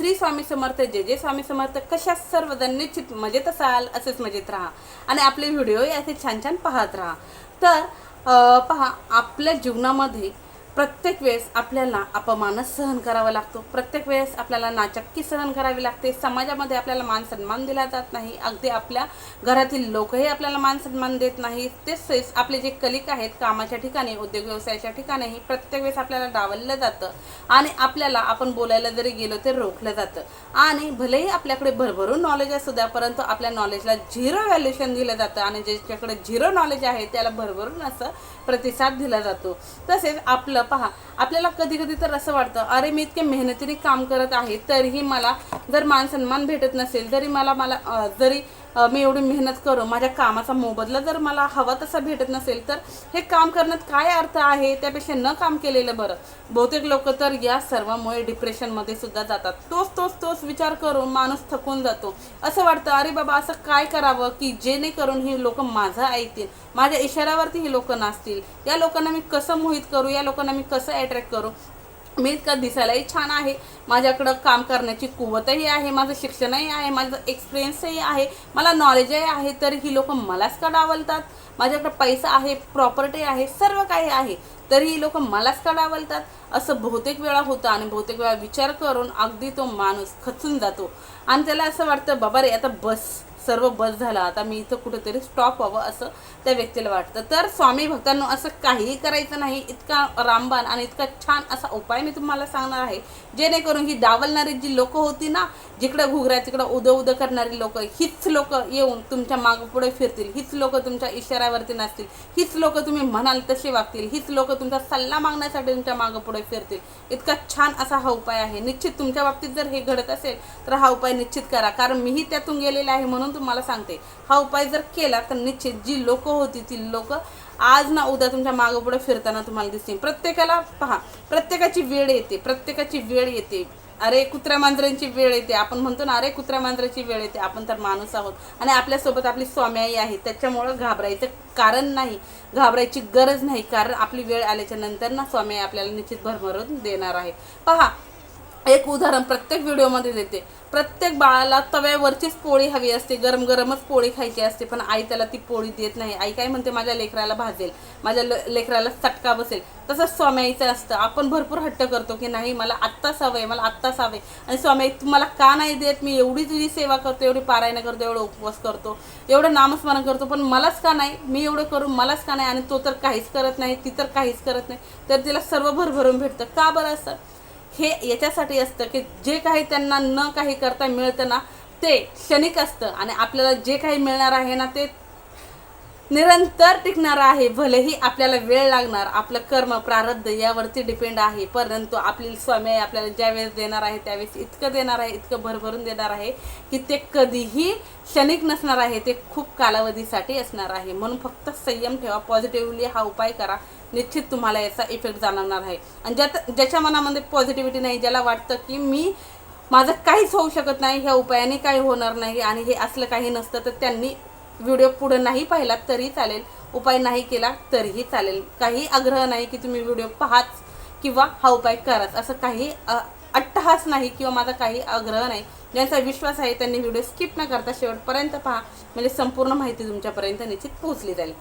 श्री स्वामी समर्थ जे जे स्वामी समर्थ कशा सर्वजण निश्चित मजेत असाल असेच मजेत राहा. आणि आपले व्हिडिओ असे छान छान पाहत राहा. तर पहा आपल्या जीवनामध्ये प्रत्येक वेळेस आपल्याला अपमानच सहन करावा लागतो. प्रत्येक वेळेस आपल्याला नाचक्की सहन करावी लागते. समाजामध्ये आपल्याला मान सन्मान दिला जात नाही. अगदी आपल्या घरातील लोकही आपल्याला मान सन्मान देत नाही. तसेच आपले जे कलिक आहेत कामाच्या ठिकाणी उद्योग व्यवसायाच्या ठिकाणीही प्रत्येक वेळेस आपल्याला डावललं जातं. आणि आपल्याला आपण बोलायला जरी गेलो तर रोखलं जातं. आणि भलेही आपल्याकडे भरभरून नॉलेज असू द्या परंतु आपल्या नॉलेजला झिरो व्हॅल्युएशन दिलं जातं. आणि ज्याच्याकडे झिरो नॉलेज आहे त्याला भरभरून असं प्रतिसाद दिला जातो. तसेच आपलं पहा आपल्याला कधी कधी तर असं वाटतं अरे मी इतके मेहनतीने काम करत आहे तरीही मला जर मान सन्मान भेटत नसेल जरी मला मला जरी मी एवढी मेहनत करू माझ्या कामाचा मोबदला जर मला हवा तसा भेटत नसेल तर हे काम करण्यात काय अर्थ आहे? त्यापेक्षा न काम केलेलं बरं. बहुतेक लोक तर या सर्वामुळे डिप्रेशनमध्ये सुद्धा जातात. तोच तोच तोच विचार करून माणूस थकून जातो. असं वाटतं अरे बाबा असं काय करावं की जेणेकरून ही लोक माझं ऐकतील? माझ्या इशाऱ्यावरती ही लोक नाचतील? या लोकांना मी कसं मोहित करू? या लोकांना मी कसं अट्रॅक्ट करू? मी इतका दिसायलाही छान आहे. माझ्याकडं काम करण्याची कुवतही आहे माझं शिक्षणही आहे माझं एक्सपिरियन्सही आहे मला नॉलेजही आहे तर ही लोक मलाच का डावलतात? माझ्याकडं पैसा आहे प्रॉपर्टी आहे सर्व काही आहे तरी ही लोक मलाच का डावलतात? असं बहुतेक वेळा होतं आणि बहुतेक वेळा विचार करून अगदी तो माणूस खचून जातो. आणि त्याला असं वाटतं बाबा रे आता बस. सर्व बस झाला. आता मी इथं कुठेतरी स्टॉप व्हावं असं त्या व्यक्तीला वाटतं. तर स्वामी भक्तांनो असं काहीही करायचं नाही. इतका रामबाण आणि इतका छान असा उपाय मी तुम्हाला सांगणार आहे जेणेकरून ही डावलणारी जी लोक होती ना जिकडं घुगऱ्या तिकडं उदं उदं करणारी लोक हीच लोक येऊन तुमच्या मागपुढे फिरतील हीच लोक तुमच्या इशाऱ्यावरती नसतील हीच लोक तुम्ही म्हणाल तसे वागतील हीच लोक तुमचा सल्ला मागण्यासाठी तुमच्या मागपुढे फिरतील. इतका छान असा हा उपाय आहे. निश्चित तुमच्या बाबतीत जर हे घडत असेल तर हा उपाय निश्चित करा. कारण मीही त्यातून गेलेला आहे म्हणून तुम्हाला सांगते. हा उपाय जर केला तर निश्चित जी लोक होती ती लोक आज ना उद्या तुमच्या मागं पुढे फिरताना तुम्हाला दिसतील. प्रत्येकाला पहा प्रत्येकाची वेळ येते प्रत्येकाची वेळ येते. अरे कुत्र्या मांजरांची वेळ येते. आपण म्हणतो ना अरे कुत्र्या मांजराची वेळ येते. आपण तर माणूस आहोत. आणि आपल्यासोबत आपली स्वाम्याई आहे. त्याच्यामुळं घाबरायचं कारण नाही घाबरायची गरज नाही. कारण आपली वेळ आल्याच्यानंतर ना स्वाम्याई आपल्याला निश्चित भरभरून देणार आहे. पहा एक उदाहरण प्रत्येक व्हिडिओमध्ये देते. प्रत्येक बाळाला तव्यावरचीच पोळी हवी असते गरम गरमच पोळी खायची असते पण आई त्याला ती पोळी देत नाही. आई काय म्हणते माझ्या लेकराला भाजेल माझ्या ल- लेकराला चटका बसेल. तसंच स्वाम्याईचं असतं. आपण भरपूर हट्ट करतो की नाही मला आत्ताच हवं आहे मला आत्ताच हवं आहे. आणि स्वामी तुम्हाला का नाही देत? मी एवढी तुझी सेवा करतो एवढी पारायण करतो एवढं उपवास करतो एवढं नामस्मरण करतो पण मलाच का नाही? मी एवढं करून मलाच का नाही? आणि तो तर काहीच करत नाही ती तर काहीच करत नाही. तर तिला सर्व भरभरून भेटतं. का बरं असं? हे याच्यासाठी असतं की जे काही त्यांना न काही करता मिळतं ना ते क्षणिक असतं. आणि आपल्याला जे काही मिळणार आहे ना ते निरंतर टिकणार आहे. भलेही आपल्याला वेळ लागणार आपलं कर्म प्रारब्ध यावरती डिपेंड आहे. परंतु आपली स्वामी आपल्याला ज्या वेळेस देणार आहे त्यावेळेस इतकं देणार आहे इतकं भरभरून देणार आहे की ते कधीही क्षणिक नसणार आहे. ते खूप कालावधीसाठी असणार आहे. म्हणून फक्त संयम ठेवा. पॉझिटिव्हली हा उपाय करा. निश्चित तुम्हाला याचा इफेक्ट जाणवणार आहे. आणि ज्यात ज्याच्या मनामध्ये पॉझिटिव्हिटी नाही ज्याला वाटतं की मी माझं काहीच होऊ शकत नाही ह्या उपायाने काही होणार नाही आणि हे असलं काही नसतं तर त्यांनी व्हिडिओ पुढे नाही पाहिला तरी चालेल. उपाय नाही केला तरीही चालेल. काही आग्रह नाही की तुम्ही व्हिडिओ पाहाच किंवा हा उपाय कराच. असं काही अट्टहास नाही किंवा माझा काही आग्रह नाही. ज्यांचा विश्वास आहे त्यांनी व्हिडिओ स्किप न करता शेवटपर्यंत पहा. म्हणजे संपूर्ण माहिती तुमच्यापर्यंत निश्चित पोहोचली जाईल.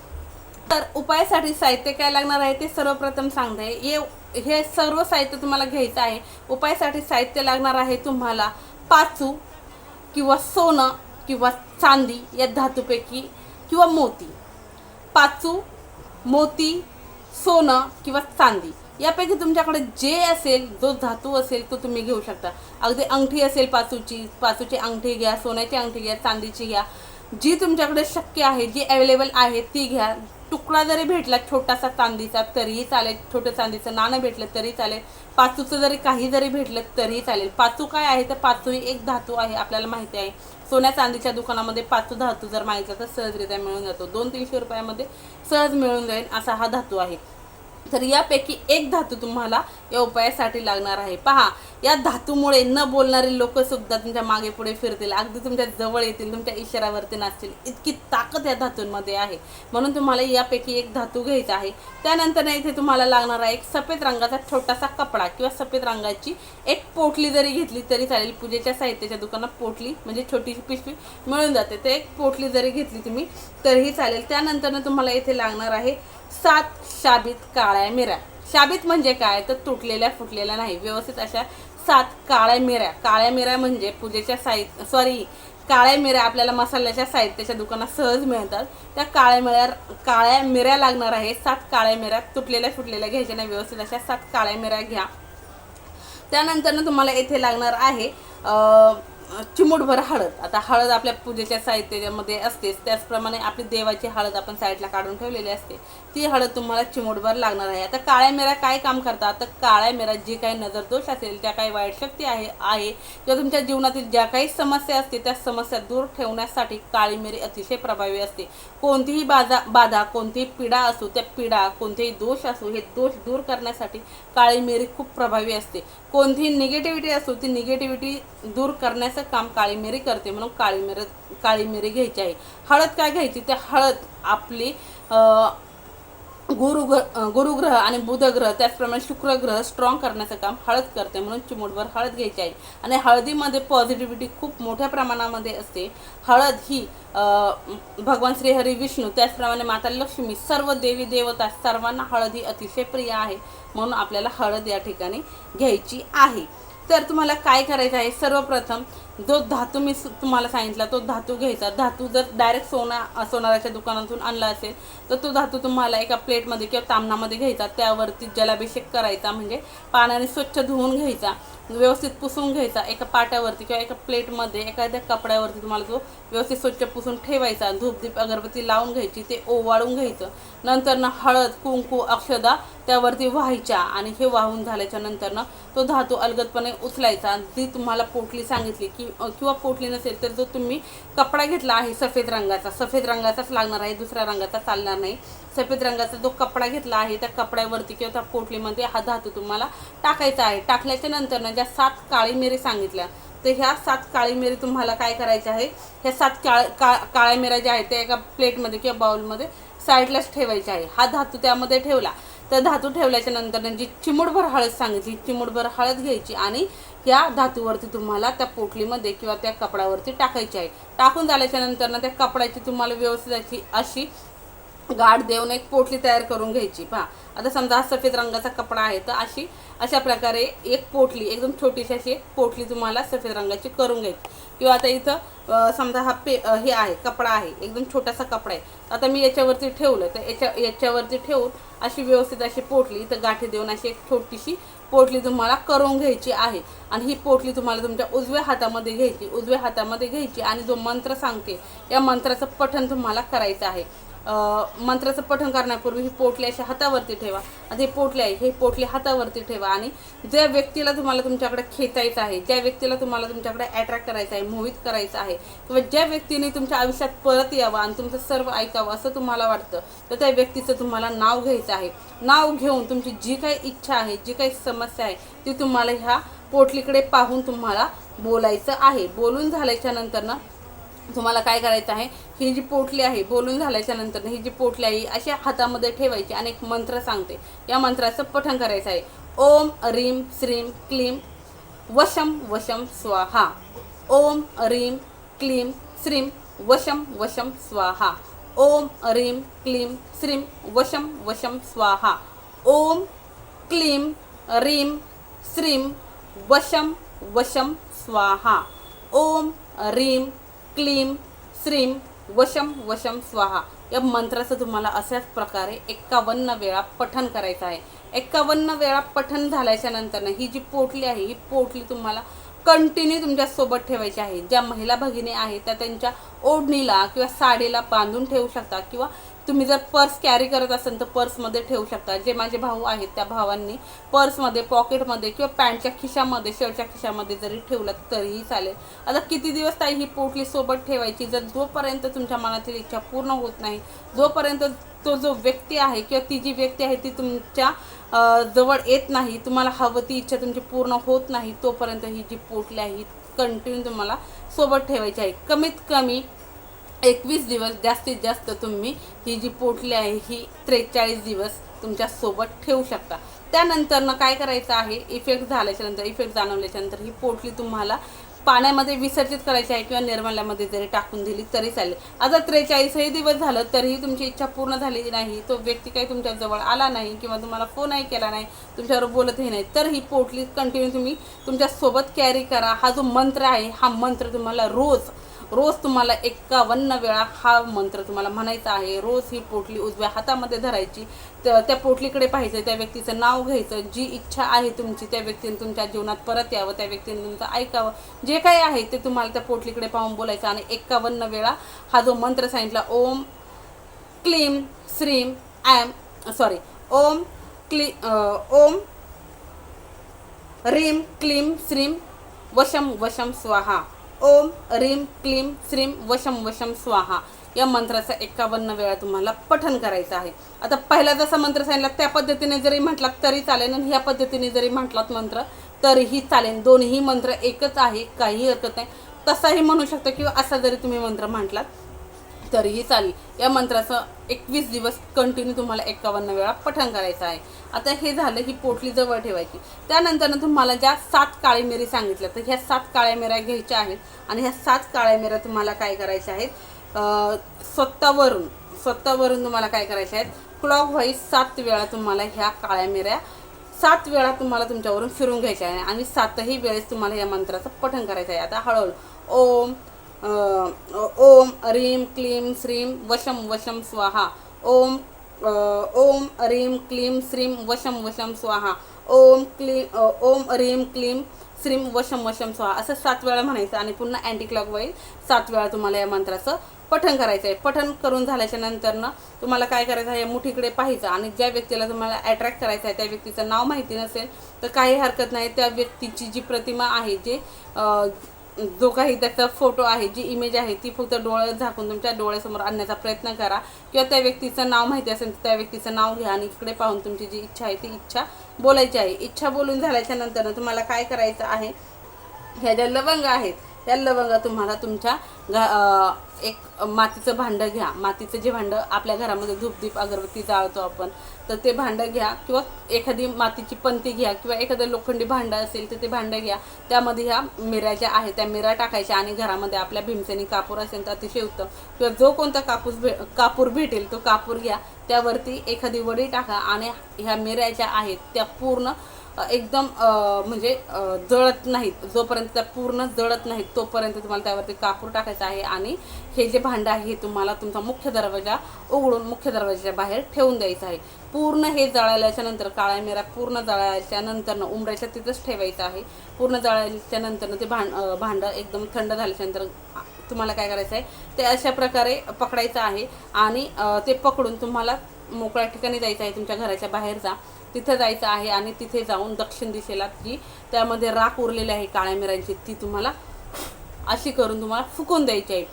तर उपायासाठी साहित्य काय लागणार आहे ते सर्वप्रथम सांगते. हे हे सर्व साहित्य तुम्हाला घ्यायचं आहे. उपायासाठी साहित्य लागणार आहे तुम्हाला पाचू किंवा सोनं किंवा चांदी या धातूपैकी किंवा मोती पाचू मोती सोनं किंवा चांदी. यापैकी तुमच्याकडे जे असेल जो धातू असेल तो तुम्ही घेऊ शकता. अगदी अंगठी असेल पाचूची पाचूची अंगठी घ्या सोन्याची अंगठी घ्या चांदीची घ्या. जी तुमच्याकडे शक्य आहे जी अवेलेबल आहे ती घ्या. तुकडा जरी भेटला छोटासा चांदीचा तरीही चालेल. छोटं चांदीचं नाणं भेटलं तरी चालेल. पाचूचं जरी काही जरी भेटलं तरीही चालेल. पाचू काय आहे? तर पाचू ही एक धातू आहे आपल्याला माहिती आहे. सोन्या चांदीच्या दुकानामध्ये पाचू धातू जर मागितला तर सहजरित्या मिळून जातो. दोन तीनशे रुपयामध्ये सहज मिळून जाईल असा हा धातू आहे. तर यापैकी एक धातू तुम्हाला या उपायासाठी लागणार आहे. पहा या धातूमुळे न बोलणारे लोक सुद्धा तुमच्या मागे पुढे फिरतील. अगदी तुमच्या जवळ येतील तुमच्या इशाऱ्यावरती नाचतील. इतकी ताकद या धातूंमध्ये आहे. म्हणून तुम्हाला यापैकी एक धातू घ्यायचा आहे. त्यानंतर इथे तुम्हाला लागणार आहे एक सफेद रंगाचा छोटासा कपडा किंवा सफेद रंगाची एक पोटली जरी घेतली तरी चालेल. पूजेच्या साहित्याच्या दुकानात पोटली म्हणजे छोटीशी पिशवी मिळून जाते. ते एक पोटली जरी घेतली तुम्ही तरीही चालेल. त्यानंतर तुम्हाला इथे लागणार आहे सात शाबीत काळ्या मिऱ्या. शाबीत म्हणजे काय? तर तुटलेल्या फुटलेल्या नाही. व्यवस्थित अशा सात काळ्या मिऱ्या. काळ्या मिऱ्या म्हणजे पूजेच्या साहित्य सॉरी काळ्या मिऱ्या आपल्याला मसाल्याच्या साहित्याच्या दुकानात सहज मिळतात. त्या काळ्या मिऱ्या काळ्या मिऱ्या लागणार आहे. सात काळ्या मिऱ्या तुटलेल्या फुटलेल्या घ्यायच्या नाही. व्यवस्थित अशा सात काळ्या मिऱ्या घ्या. त्यानंतरनं तुम्हाला येथे लागणार आहे चिमूटभर हळद. आता हळद आपल्या पूजेच्या साहित्यामध्ये असतेच. त्याचप्रमाणे आपली देवाची हळद आपण साईडला काढून ठेवलेली असते. ती हळद तुम्हाला चिमूटभर लागणार आहे. आता काळ्या मिऱ्या काय काम करतात? तर काळ्या मिऱ्या जी काही नजरदोष असेल ज्या काही वाईट शक्ती आहे आहे किंवा तुमच्या जीवनातील ज्या काही समस्या असतील त्या समस्या दूर ठेवण्यासाठी काळी मिरी अतिशय प्रभावी असते. कोणतीही बाधा बाधा कोणतीही पीडा असो त्या पीडा कोणतेही दोष असो हे दोष दूर करण्यासाठी काळी मिरी खूप प्रभावी असते. कोणतीही निगेटिव्हिटी असो ती निगेटिव्हिटी दूर करायचं काम काळी मिरी करते म्हणून काळी मिर काळी मिरी घ्यायची आहे. हळद काय घ्यायची? ते हळद आपली गुरुग्रह गुरुग्रह आणि बुधग्रह त्याचप्रमाणे शुक्रग्रह स्ट्रॉंग करण्याचं काम हळद करते म्हणून चिमूटभर हळद घ्यायची आहे. आणि हळदीमध्ये पॉझिटिव्हिटी खूप मोठ्या प्रमाणामध्ये असते. हळद ही भगवान श्री हरी विष्णू त्याचप्रमाणे माता लक्ष्मी सर्व देवी देवता सर्वांना हळद ही अतिशय प्रिय आहे म्हणून आपल्याला हळद या ठिकाणी घ्यायची आहे. तर तुम्हाला काय करायचं आहे? सर्वप्रथम जो धातू मी तुम्हाला सांगितला तो धातू घ्यायचा. धातू जर डायरेक्ट सोना सोनाराच्या दुकानातून आणला असेल तर तो धातू तुम्हाला एका प्लेटमध्ये किंवा तामणामध्ये घ्यायचा. त्यावरती जलाभिषेक करायचा म्हणजे पाण्याने स्वच्छ धुवून घ्यायचा व्यवस्थित पुसून घ्यायचा. एका पाट्यावरती किंवा एका प्लेटमध्ये एखाद्या कपड्यावरती तुम्हाला तो व्यवस्थित स्वच्छ पुसून ठेवायचा. धूपदीप अगरबत्ती लावून घ्यायची ते ओवाळून घ्यायचं. नंतर ना हळद कुंकू अक्षदा त्यावरती व्हायच्या आणि हे वाहून झाल्याच्यानंतर ना तो धातू अलगदपणे उचलायचा. जी तुम्हाला पोटली सांगितली की किंवा पोटली नसेल तर जो तुम्ही कपडा घेतला आहे सफेद रंगाचा सफेद रंगाचाच लागणार आहे दुसऱ्या रंगाचा चालणार नाही. सफेद रंगाचा जो कपडा घेतला आहे त्या कपड्यावरती किंवा त्या पोटलीमध्ये हा धातू तुम्हाला टाकायचा आहे. टाकल्याच्या नंतर ना ज्या सात काळी मिरी सांगितल्या तर ह्या सात काळी मिरी तुम्हाला काय करायच्या आहे? ह्या सात काळ का काळ्या मिऱ्या ज्या आहेत त्या एका प्लेटमध्ये किंवा बाउलमध्ये साईडलाच ठेवायच्या आहे. हा धातू त्यामध्ये ठेवला. तर धातू ठेवल्याच्या नंतर जी चिमूटभर हळद सांगितली चिमूटभर हळद घ्यायची आणि ह्या धातूवरती तुम्हाला त्या पोटलीमध्ये किंवा त्या कपड्यावरती टाकायची आहे. टाकून झाल्याच्यानंतर ना त्या कपड्याची तुम्हाला व्यवस्थित अशी गाठ देऊन एक पोटली तयार करून घ्यायची. पहा आता समजा सफेद रंगाचा कपडा आहे तर अशी अशा प्रकारे एक पोटली एकदम छोटीशी अशी एक पोटली तुम्हाला सफेद रंगाची करून घ्यायची. किंवा आता इथं समजा हा पे हे आहे कपडा आहे एकदम छोटासा कपडा आहे. आता मी याच्यावरती ठेवलं तर याच्या याच्यावरती ठेवून अशी व्यवस्थित अशी पोटली इथं गाठी देऊन अशी एक छोटीशी पोटली तुम्हाला करून घ्यायची आहे. आणि ही पोटली तुम्हाला तुमच्या उजव्या हातामध्ये घ्यायची उजव्या हातामध्ये घ्यायची. आणि जो मंत्र सांगते या मंत्राचं पठण तुम्हाला करायचं आहे. मंत्राचं पठण करण्यापूर्वी ही पोटली अशी हातावरती ठेवा. आणि हे पोटले आहे हे पोटले हातावरती ठेवा. आणि ज्या व्यक्तीला तुम्हाला तुमच्याकडे खेचायचं आहे ज्या व्यक्तीला तुम्हाला तुमच्याकडे अट्रॅक्ट करायचं आहे मोहित करायचं आहे किंवा ज्या व्यक्तीने तुमच्या आयुष्यात परत यावं आणि तुमचं सर्व ऐकावं असं तुम्हाला वाटतं तर त्या व्यक्तीचं तुम्हाला नाव घ्यायचं आहे. नाव घेऊन तुमची जी काही इच्छा आहे जी काही समस्या आहे ती तुम्हाला ह्या पोटलीकडे पाहून तुम्हाला बोलायचं आहे. बोलून झाल्याच्यानंतर ना तुम्हाला काय करायचं आहे? ही जी पोटली आहे बोलून झाल्याच्यानंतर ही जी पोटली आहे अशा हातामध्ये ठेवायची आणि एक मंत्र सांगते. या मंत्राचं पठण करायचं आहे. ओम रीम श्रीम क्लीम वशम वशम स्वाहा. ओम रीम क्लीम श्रीम वशम वशम स्वाहा. ओम रीम क्लीम श्रीम वशम वशम स्वाहा. ओम क्लीम रीम श्रीम वशम वशम स्वाहा. ओम रीम क्लीम श्रीम वशम वशम स्वाहा. या मंत्राचं तुम्हाला अशाच प्रकारे एक्कावन्न वेळा पठन करायचं आहे. एक्कावन्न वेळा पठण झाल्याच्या नंतरनं ही जी पोटली आहे ही पोटली तुम्हाला कंटिन्यू तुमच्यासोबत ठेवायची आहे. ज्या महिला भगिनी आहेत त्या त्यांच्या ओढणीला किंवा साडीला बांधून ठेवू शकता किंवा तुम्ही जर पर्स कॅरी करत असाल तर पर्समध्ये ठेवू शकता. जे माझे भाऊ आहेत त्या भावांनी पर्समध्ये पॉकेटमध्ये किंवा पॅन्टच्या खिशामध्ये शर्टच्या खिशामध्ये जरी ठेवलं तरीही चालेल. आता किती दिवस ताई ही पोटली सोबत ठेवायची? जर जोपर्यंत तुमच्या मनातील इच्छा पूर्ण होत नाही जोपर्यंत तो जो व्यक्ती आहे किंवा ती जी व्यक्ती आहे ती तुमच्या जवळ येत नाही तुम्हाला हवं ती इच्छा तुमची पूर्ण होत नाही तोपर्यंत ही जी पोटली आहे ही कंटिन्यू तुम्हाला सोबत ठेवायची आहे. कमीत कमी एकवीस दिवस जास्तीत जास्त तुम्ही ही जी पोटली आहे ही त्रेचाळीस दिवस तुमच्यासोबत ठेवू शकता. त्यानंतरनं काय करायचं आहे इफेक्ट झाल्याच्यानंतर इफेक्ट जाणवल्याच्या नंतर ही पोटली तुम्हाला पाण्यामध्ये विसर्जित करायची आहे किंवा निर्मल्यामध्ये जरी टाकून दिली तरी चालेल. आता त्रेचाळीसही दिवस झालं तरीही तुमची इच्छा पूर्ण झालेली नाही तो व्यक्ती काही तुमच्याजवळ आला नाही किंवा तुम्हाला फोनही केला नाही तुमच्यावर बोलतही नाही तर ही पोटली कंटिन्यू तुम्ही तुमच्यासोबत कॅरी करा. हा जो मंत्र आहे हा मंत्र तुम्हाला रोज रोज तुम्हाला एक्कावन्न वेळा हा मंत्र तुम्हाला म्हणायचा आहे. रोज ही पोटली उजव्या हातामध्ये धरायची. तर त्या पोटलीकडे पाहायचं त्या व्यक्तीचं नाव घ्यायचं जी इच्छा आहे तुमची त्या व्यक्तीने तुमच्या जीवनात परत यावं त्या व्यक्तीने तुमचं ऐकावं. जे काही आहे ते तुम्हाला त्या पोटलीकडे पाहून बोलायचं आणि एकावन्न वेळा हा जो मंत्र सांगितला ओम क्लीम श्रीम ॲम सॉरी ओम क्ली ओम रीम क्लीम श्रीम वशम वशम स्वाहा. ओम रीम क्लीम श्रीम वशम वशम स्वाहा. या मंत्राचा एकावन्न वेळा तुम्हाला पठन करायचं आहे. आता पहिला जसा मंत्र सांगितला त्या पद्धतीने जरी म्हटलात तरी चालेल आणि ह्या पद्धतीने जरी म्हटलात मंत्र तरीही चालेल. दोन्ही मंत्र एकच आहे काही हरकत नाही. तसाही म्हणू शकता किंवा असा जरी तुम्ही मंत्र म्हटलात तरीही चालेल. या मंत्राचं एकवीस दिवस कंटिन्यू तुम्हाला एकावन्न वेळा पठण करायचं आहे. आता हे झालं की पोटली जवळ ठेवायची. त्यानंतर तुम्हाला ज्या सात काळी मिरी सांगितल्या तर ह्या सात काळ्या मिऱ्या घ्यायच्या आहेत आणि ह्या सात काळ्या मिऱ्या तुम्हाला काय करायच्या आहेत? स्वतःवरून स्वतःवरून तुम्हाला काय करायच्या आहेत? क्लॉक वाईज सात वेळा तुम्हाला ह्या काळ्या मिऱ्या सात वेळा तुम्हाला तुमच्यावरून फिरून घ्यायच्या आहे आणि सातही वेळेस तुम्हाला या मंत्राचं पठण करायचं आहे. आता हळूहळू. ओम ओम रीम क्लीम श्रीम वशम वशम स्वाहा. ओम ओम रीम क्लीम श्रीम वशम वशम स्वाहा. ओम क्लीम ओम रीम क्लीम श्रीम वशम वशम स्वाहा. असं सात वेळा म्हणायचं आणि पुन्हा अँटी क्लॉकवाईज सात वेळा तुम्हाला या मंत्राचं पठण करायचं आहे. पठण करून झाल्याच्या नंतरनं तुम्हाला काय करायचं आहे? या मुठीकडे पाहायचं आणि ज्या व्यक्तीला तुम्हाला अट्रॅक्ट करायचं आहे त्या व्यक्तीचं नाव माहिती नसेल तर काही हरकत नाही. त्या व्यक्तीची जी प्रतिमा आहे जे जो काही त्याचा फोटो आहे जी इमेज आहे ती फक्त डोळे झाकून तुमच्या डोळ्यासमोर आणण्याचा प्रयत्न करा. किंवा त्या व्यक्तीचं नाव माहिती असेल तर त्या व्यक्तीचं नाव घ्या आणि इकडे पाहून तुमची जी इच्छा आहे ती इच्छा बोलायची आहे. इच्छा बोलून झाल्याच्यानंतर तुम्हाला काय करायचं आहे? ह्या ज्या लवंग आहेत त्या लवंगा तुम्हाला तुमच्या घा एक मातीचं भांडं घ्या. मातीचं जे भांडं आपल्या घरामध्ये धूपदीप अगरबत्ती जाळतो आपण तर ते भांडं घ्या किंवा एखादी मातीची पंती घ्या किंवा एखादं लोखंडी भांडं असेल तर ते भांडं घ्या. त्यामध्ये ह्या मिऱ्या ज्या आहेत त्या मिऱ्या टाकायच्या आणि घरामध्ये आपल्या भीमसेनी कापूर असेल तर अतिशय उत्तम. किंवा जो कोणता कापूस भे कापूर भेटेल तो कापूर घ्या. त्यावरती एखादी वडी टाका आणि ह्या मिऱ्या ज्या आहेत त्या पूर्ण एकदम म्हणजे जळत नाहीत. जोपर्यंत त्या पूर्ण जळत नाहीत तोपर्यंत तुम्हाला त्यावरती कापूर टाकायचं आहे आणि हे जे भांडं आहे हे तुम्हाला तुमचा मुख्य दरवाजा उघडून मुख्य दरवाजाच्या बाहेर ठेवून द्यायचं आहे. पूर्ण हे जळाल्याच्या नंतर काळ्या मिरा पूर्ण जळाल्याच्या नंतरनं उमरायच्या तिथंच ठेवायचं आहे. पूर्ण जळाल्याच्या नंतरनं ते भांड भांडं एकदम थंड झाल्याच्यानंतर तुम्हाला काय करायचं आहे? ते अशा प्रकारे पकडायचं आहे आणि ते पकडून तुम्हाला मोकळ्या ठिकाणी जायचं आहे तुमच्या घराच्या बाहेर जा तिथं जायचं आहे आणि तिथे जाऊन दक्षिण दिशेला जी त्यामध्ये राख उरलेली आहे काळ्या मिरांची ती तुम्हाला अशी करून तुम्हाला फुकून द्यायची आहे.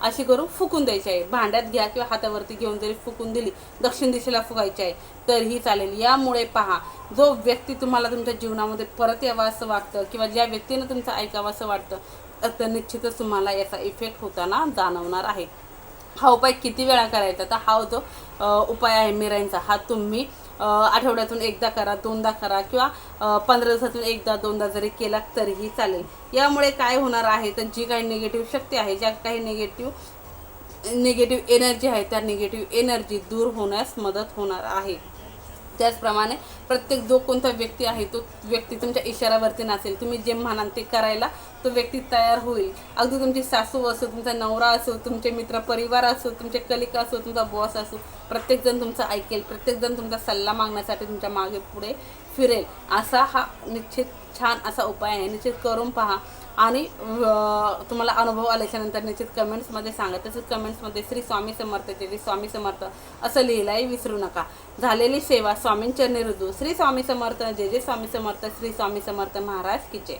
अशी करून फुकून द्यायची आहे. भांड्यात घ्या किंवा हातावरती घेऊन जरी फुकून दिली दक्षिण दिशेला फुकायची आहे तरीही चालेल. यामुळे पहा जो व्यक्ती तुम्हाला तुमच्या जीवनामध्ये परत यावा असं वाटतं किंवा ज्या व्यक्तीनं तुमचं ऐकावं असं वाटतं तर निश्चितच तुम्हाला याचा इफेक्ट होताना जाणवणार आहे. हा उपाय किती वेळा करायचा? तर हा जो उपाय आहे मिराईंचा. हा तुम्ही आठवड्यातून एकदा करा दोनदा करा किंवा पंधरा दिवसातून एकदा दोनदा जरी केला तरीही चालेल. यामुळे काय होणार आहे? तर जी काही निगेटिव्ह शक्ती आहे ज्या काही निगेटिव्ह निगेटिव्ह एनर्जी आहे त्या निगेटिव्ह एनर्जी दूर होण्यास मदत होणार आहे. त्याचप्रमाणे प्रत्येक जो कोणता व्यक्ती आहे तो व्यक्ती तुमच्या इशाऱ्यावरती नसेल. तुम्ही जे म्हणाल ते करायला तो व्यक्ती तयार होईल. अगदी तुमची सासू असो तुमचा नवरा असो तुमचे मित्र परिवार असो तुमचे कलिक असो तुमचा बॉस असो प्रत्येकजण तुमचं ऐकेल. प्रत्येकजण तुमचा सल्ला मागण्यासाठी तुमच्या मागे पुढे फिरेल. असा हा निश्चित छान असा उपाय आहे. निश्चित करून पहा आणि तुम्हाला अनुभव आल्याच्यानंतर निश्चित कमेंट्समध्ये सांगा. तसंच कमेंट्समध्ये श्री स्वामी समर्थ जे स्वामी समर्थ असं लिहिलाही विसरू नका. झालेली सेवा स्वामींचरणी रुजू श्री स्वामी समर्थ जे जे स्वामी समर्थ श्री स्वामी समर्थ महाराज की जय.